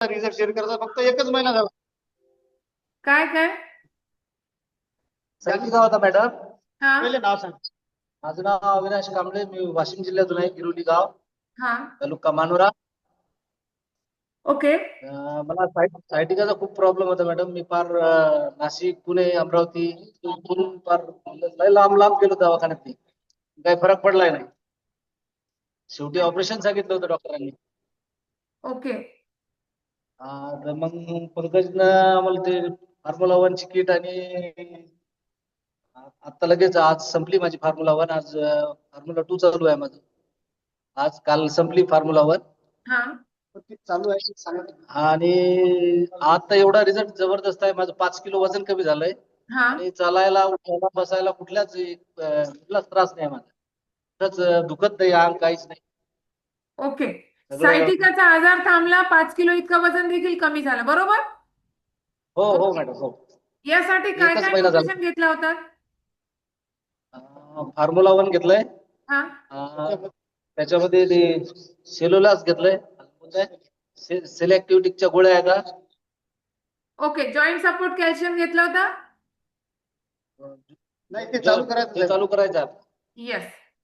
Result share करायचा फक्त एकच महिना झाला. काय काय? सांगितलं होता मॅडम हा. पहिले नाव सांग. माझं नाव अविनाश कांबळे मी वाशिम जिल्ह्यातून आहे गिरोली गाव. हा. तालुका मानोरा. ओके. अं, मला साय- सायटिकाचा खूप प्रॉब्लेम होता मॅडम मी फार अं, नाशिक पुणे अमरावती इथून फार लय लांब लांब गेलो दवाखान्यात मी. काही फरक पडलाय नाही. शेवटी ऑपरेशन सांगितलं होतं डॉक्टरांनी ओके. अं, तर मग पंकजनं आम्हाला ते फॉर्म्युला वनची किट आणि आता लगेच आज संपली माझी फॉर्म्युला वन आज फॉर्म्युला टू चालू आहे माझं. आज काल संपली फॉर्म्युला वन हा. ती चालू आहे सांगत आणि आता एवढा रिझल्ट जबरदस्त आहे. माझं पाच किलो वजन कमी झालंय. हा. आणि चालायला उठायला बसायला कुठल्याच अं, कुठलाच त्रास नाही माझा. कुठंच अं, दुखत नाही अंग काहीच नाही. ओके. सायटिकाचा आजार थांबला पाच किलो इतकं वजन देखील कमी झालं. बरोबर? हो हो. मॅडम हो. यासाठी काय एकच काय महिना झाला. न्यूट्रिशन घेतला होता? फॉर्म्युला वन घेतलंय. हा. अं, त्याच्यामध्ये ते सेल्युलास घेतलंय. सिलेक्टिव्हिटिकच्या गोळ्या आहेत हा. ओके जॉईंट सपोर्ट कॅल्शियम घेतला होता? नाही ते चालू करायचं ते चालू करायचं आहे. येस